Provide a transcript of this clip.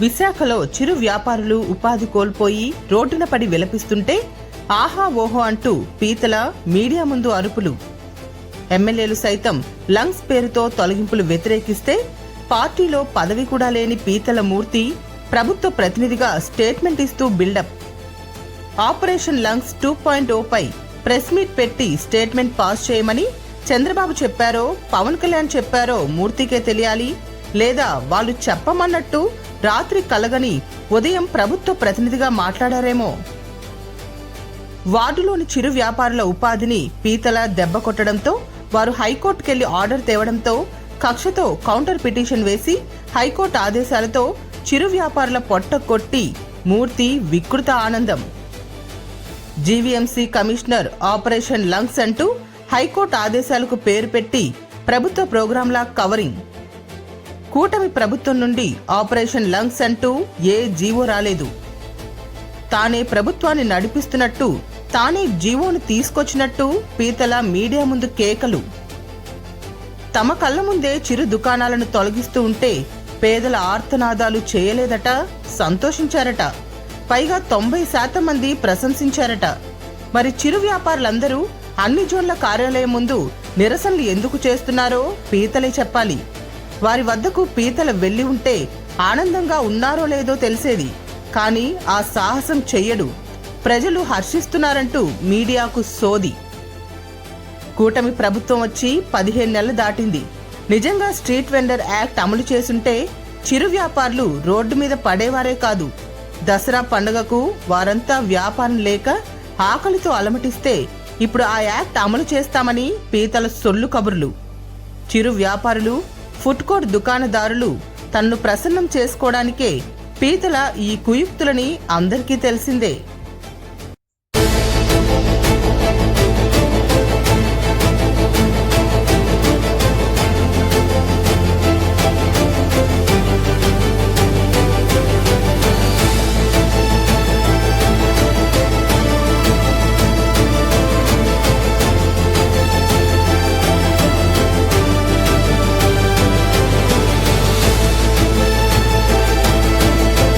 విశాఖలో చిరు వ్యాపారులు ఉపాధి కోల్పోయి రోడ్డున పడి విలపిస్తుంటే ఆహా ఓహో అంటూ పీతల మీడియా ముందు అరుపులు. ఎమ్మెల్యేలు సైతం లంగ్స్ పేరుతో తొలగింపులు వ్యతిరేకిస్తే పార్టీలో పదవి కూడా లేని పీతల మూర్తి ప్రభుత్వ ప్రతినిధిగా స్టేట్మెంట్ ఇస్తూ build up. Operation lungs two point ఓపై press meet పెట్టి స్టేట్మెంట్ పాస్ చేయమని చంద్రబాబు చెప్పారో పవన్ కళ్యాణ్ చెప్పారో మూర్తికే తెలియాలి లేదా వాళ్ళు చెప్పమన్నట్టు రాత్రి కలగని ఉదయం ప్రభుత్వ ప్రతినిధిగా మాట్లాడారేమో. వార్డులోని చిరు వ్యాపారుల ఉపాధిని పీతల దెబ్బ కొట్టడంతో వారు హైకోర్టుకెళ్ళి ఆర్డర్ తేవడంతో కక్షతో కౌంటర్ పిటిషన్ వేసి హైకోర్టు ఆదేశాలతో చిరు వ్యాపారుల పొట్ట కొట్టి మూర్తి వికృత ఆనందం. జీవీఎంసీ కమిషనర్ ఆపరేషన్ లంగ్స్ అంటూ హైకోర్టు ఆదేశాలకు పేరు పెట్టి ప్రభుత్వ ప్రోగ్రాంలా కవరింగ్. కూటమి ప్రభుత్వం నుండి ఆపరేషన్ లంగ్స్ అంటూ ఏ జీవో రాలేదు. తానే ప్రభుత్వాన్ని నడిపిస్తున్నట్టు తానే జీవోను తీసుకొచ్చినట్టు పీతల మీడియా ముందు కేకలు. తమ కళ్ళ ముందే చిరు దుకాణాలను తొలగిస్తూ ఉంటే పేదల ఆర్తనాదాలు చేయలేదట సంతోషించారట. పైగా తొంభై శాతం మంది ప్రశంసించారట. మరి చిరు వ్యాపారులందరూ అన్ని జోన్ల కార్యాలయం ముందు నిరసనలు ఎందుకు చేస్తున్నారో పీతలే చెప్పాలి. వారి వద్దకు పీతల వెళ్ళి ఉంటే ఆనందంగా ఉన్నారో లేదో తెలిసేది. కానీ ఆ సాహసం చెయ్యడు. ప్రజలు హర్షిస్తున్నారంటూ మీడియాకు సోది. కూటమి ప్రభుత్వం వచ్చి పదిహేను నెలలు దాటింది. నిజంగా స్ట్రీట్ వెండర్ యాక్ట్ అమలు చేసుంటే చిరు వ్యాపారులు రోడ్డు మీద పడేవారే కాదు. దసరా పండుగకు వారంతా వ్యాపారం లేక ఆకలితో అలమటిస్తే ఇప్పుడు ఆ యాక్ట్ అమలు చేస్తామని పీతల సొల్లు కబుర్లు. చిరు వ్యాపారులు ఫుడ్ కోర్ట్ దుకాణదారులు తన్ను ప్రసన్నం చేసుకోవడానికే పీతల ఈ కుయుక్తులని అందరికీ తెలిసిందే.